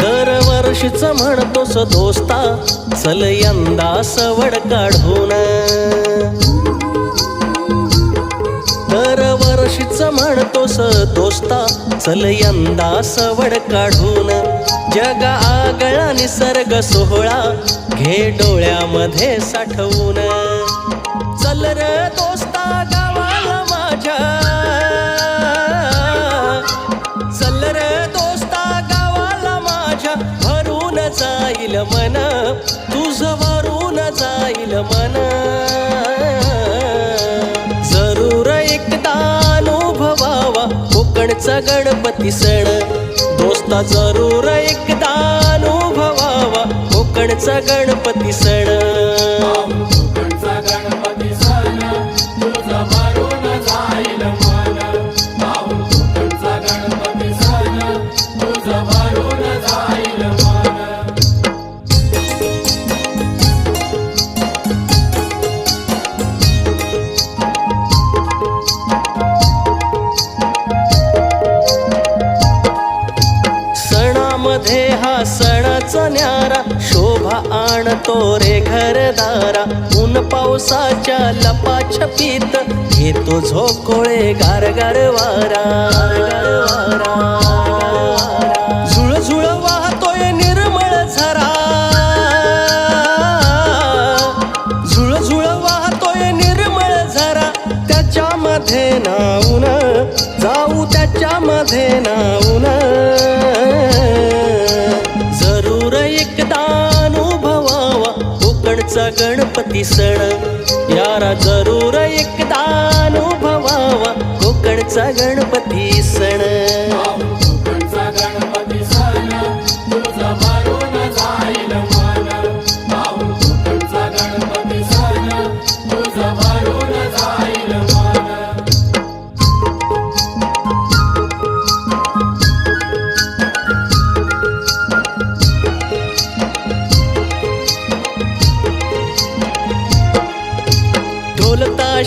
दरवर्षीच म्हणतोस दोस्ता चल यंदा सवड काढून. दर अशीच म्हणतोस दोस्ता चल यंदा सवड काढून. जग आगळा निसर्ग सोहळा घे डोळ्यामध्ये साठवून. चल र दोस्ता गावाला माझ्या. चल र दोस्ता गावाला माझ्या. भरून जाईल मन तुझ भरून जाईल मन. कोकणचा गणपती सण. दोस्ता जरूर एकदा अनुभवावा. कोकणचा गणपती सणाचा न्यारा शोभा आणतो रे घरदारा. ऊन पावसाच्या लपाछपीत घेतो झोकोळे गार गार वारा. झुळ झुळ वाहतोय निर्मळ झरा. झुळ झुळ वाहतोय निर्मळ झरा. त्याच्यामध्ये नाऊन जाऊ त्याच्यामध्ये नाऊन. तुमचा गणपती सण. यारा जरूर एकदा अनुभवावा कोकणचा गणपती सण.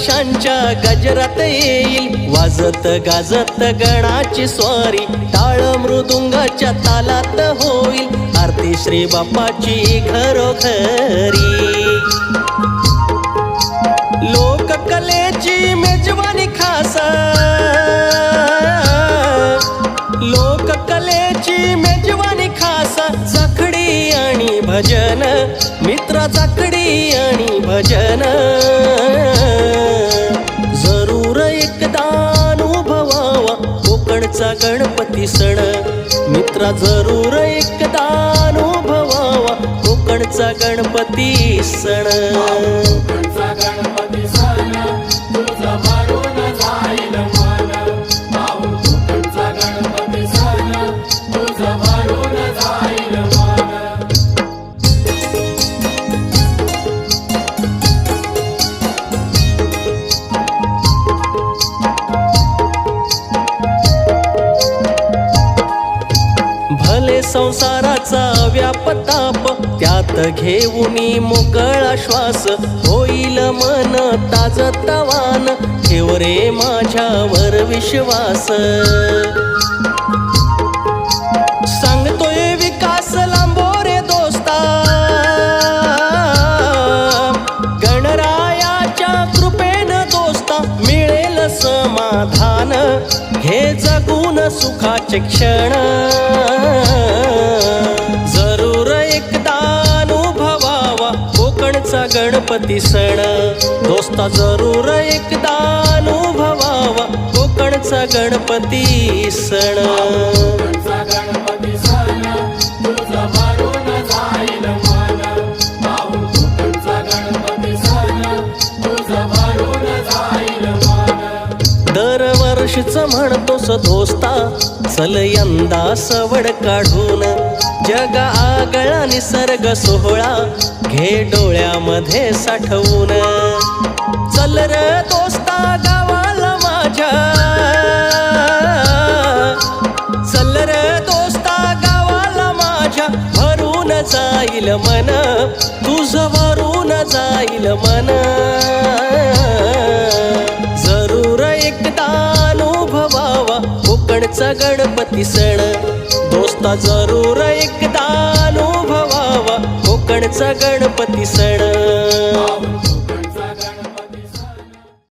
ताशांच्या गजरात येईल. वाजत गाजत गणाची स्वारी टाळ मृदुंगाच्या तालात होईल. आरती श्री बाप्पाची घरोघरी. लोककलेची मेजवानी खास लोककलेची मेजवानी खास जाखडी आणि भजन मित्र जाखडी आणि भजन. कोकणचा गणपती सण. मित्रा जरूर एकदा अनुभवावा कोकणचा गणपती सण. कोकणचा गणपती सण संसाराचा व्यापताप. त्यात घेऊनी मोकळा श्वास. होईल मन ताज तवान ठेव रे माझ्यावर विश्वास. हे जगून सुखाचे क्षण. जरूर एकदा अनुभवावा कोकणचा गणपती सण. दोस्ता जरूर एकदा अनुभवावा कोकणचा गणपती सण. दरवर्षीच म्हणतोस दोस्ता? चल यंदा सवड काढून जग आगळा निसर्ग सोहळा घे डोळ्यामध्ये साठवून. चल र दोस्ता गावाला माझ्या. चल र दोस्ता गावाला माझ्या. भरून जाईल मन तुझ भरून जाईल मन. माऊलीचा गणपती सण. दोस्ता जरूर एकदा अनुभवावा. कोकणचा गणपती सण.